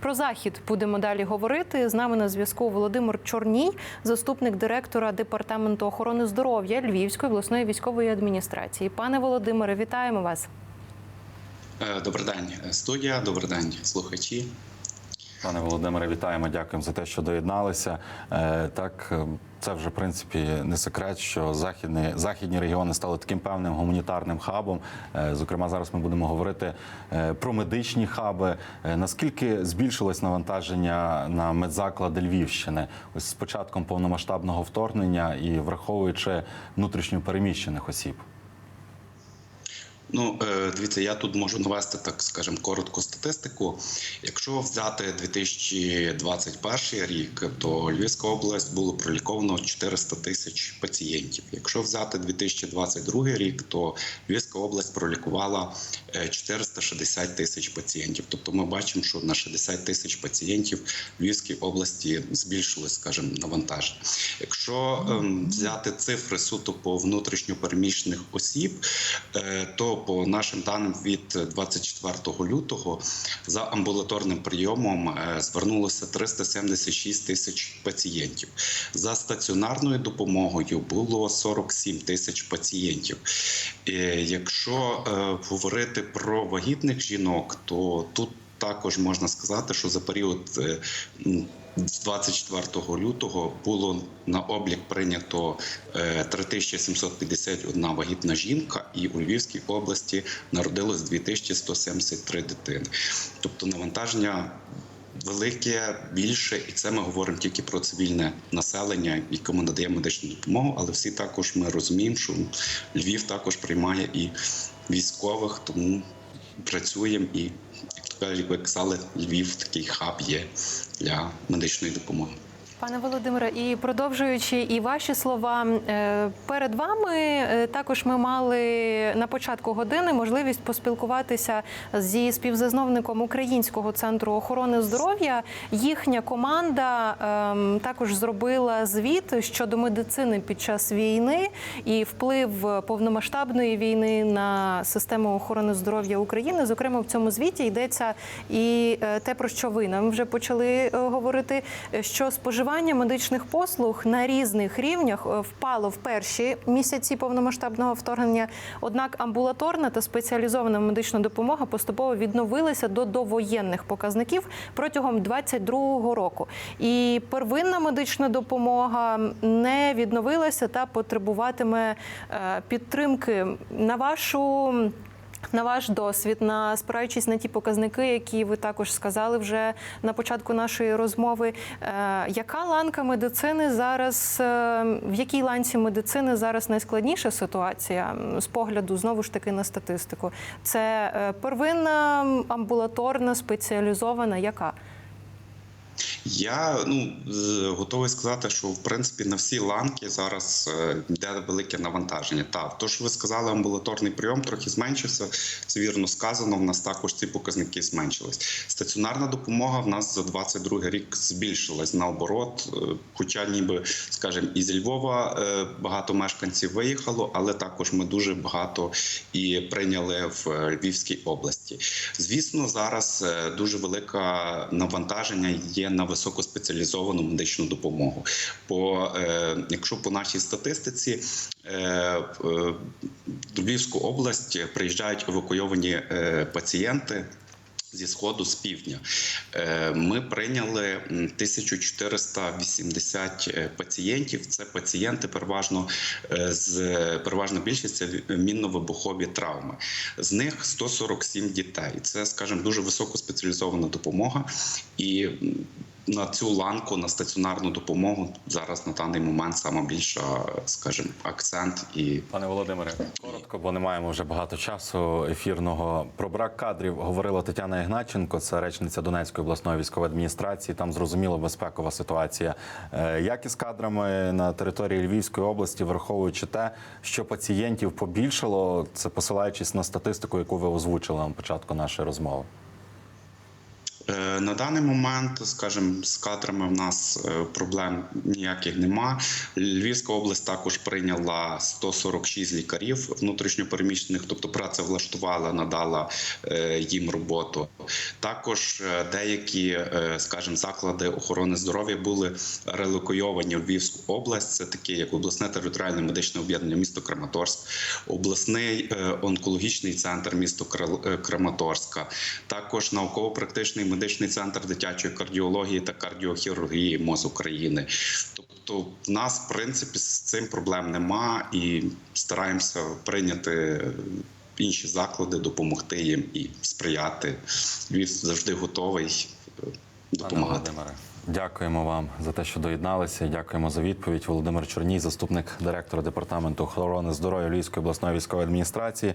Про захід будемо далі говорити. З нами на зв'язку Володимир Чорній, заступник директора департаменту охорони здоров'я Львівської обласної військової адміністрації. Пане Володимире, вітаємо вас. Е, Добрий день, студія. Добрий день, слухачі. Пане Володимире, вітаємо. Дякуємо за те, що доєдналися. Е, Так, е, це вже в принципі не секрет, що західні, західні регіони стали таким певним гуманітарним хабом. Е, Зокрема, зараз ми будемо говорити про медичні хаби. Наскільки збільшилось навантаження на медзаклади Львівщини ось з початком повномасштабного вторгнення і враховуючи внутрішньо переміщених осіб? Ну, е, дивіться, я тут можу навести, так скажемо, коротку статистику. Якщо взяти 2021 рік, то Львівська область було проліковано 400 тисяч пацієнтів. Якщо взяти 2022 рік, то Львівська область пролікувала е, 460 тисяч пацієнтів. Тобто ми бачимо, що на 60 тисяч пацієнтів в Львівській області збільшилось, скажімо, навантаження. Якщо ем, взяти цифри суто по внутрішньопереміщених осіб, е, по нашим даним від 24 лютого за амбулаторним прийомом е, звернулося 376 тисяч пацієнтів. За стаціонарною допомогою було 47 тисяч пацієнтів. Е, Якщо е, говорити про вагітних жінок, то тут також можна сказати, що за період е, з 24 лютого було на облік прийнято е, 3751 вагітна жінка, і у Львівській області народилось 2173 дитини. Тобто навантаження велике, більше, і це ми говоримо тільки про цивільне населення, якому надаємо медичну допомогу. Але всі також ми розуміємо, що Львів також приймає і військових, тому працюємо і як казали, Львів такий хаб є для медичної допомоги. Пане Володимире, і продовжуючи і ваші слова е, перед вами, е, також ми мали на початку години можливість поспілкуватися зі співзасновником Українського центру охорони здоров'я. Їхня команда ем, також зробила звіт щодо медицини під час війни і вплив повномасштабної війни на систему охорони здоров'я України. Зокрема, в цьому звіті йдеться і е, те, про що ви нам вже почали говорити, що споживання медичних послуг на різних рівнях е, впало в перші місяці повномасштабного вторгнення. Однак амбулаторна та спеціалізована медична допомога поступово відновилися до довоєнних показників протягом 2022 року. І первинна медична допомога не відновилася та потребуватиме е, підтримки. На вашу на ваш досвід, на спираючись на ті показники, які ви також сказали вже на початку нашої розмови, е, яка ланка медицини зараз, е, в якій ланці медицини зараз найскладніша ситуація з погляду знову ж таки на статистику? Це е, первинна, амбулаторна, спеціалізована, яка? Я ну готовий сказати, що в принципі на всі ланки зараз е, йде велике навантаження. Так, то що ви сказали, амбулаторний прийом трохи зменшився. Це вірно сказано. В нас також ці показники зменшились. Стаціонарна допомога в нас за 22 рік збільшилась наоборот. е, Хоча, ніби скажімо, із Львова е, багато мешканців виїхало, але також ми дуже багато і прийняли в Львівській області. Звісно, зараз дуже велике навантаження є на високоспеціалізовану медичну допомогу. Бо е, якщо по нашій статистиці е, е, в Львівську область приїжджають евакуйовані е, пацієнти. Зі сходу з півдня Е, ми прийняли м, 1480 е, пацієнтів. Це пацієнти переважно е, з переважна більшість це мінно-вибухові травми. З них 147 дітей. Це, скажімо, дуже високоспеціалізована допомога. І на цю ланку на стаціонарну допомогу зараз на даний момент саме більша, скажімо, акцент і Пане Володимире, коротко, бо не маємо вже багато часу ефірного. Про брак кадрів говорила Тетяна Ігначенко, це речниця Донецької обласної військової адміністрації. Там зрозуміло безпекова ситуація. Е, Як із кадрами на території Львівської області, враховуючи те, що пацієнтів побільшало, це посилаючись на статистику, яку ви озвучили на початку нашої розмови. Е, На даний момент, скажімо, з кадрами в нас е, проблем ніяких нема. Львівська область також прийняла 146 лікарів внутрішньопереміщених, тобто працевлаштувала, надала е, їм роботу. Також деякі, скажімо, заклади охорони здоров'я були релокуйовані в Львівську область. Це такі, як обласне територіальне медичне об'єднання місто Краматорськ, обласний онкологічний центр місто Краматорська, також науково-практичний медичний центр дитячої кардіології та кардіохірургії МОЗ України. Тобто, в нас, в принципі, з цим проблем нема і стараємося прийняти інші заклади, допомогти їм і сприяти. Львів завжди готовий е, Пане допомагати. Володимире, дякуємо вам за те, що доєдналися. Дякуємо за відповідь. Володимир Чорній, заступник директора департаменту охорони здоров'я Львівської обласної військової адміністрації.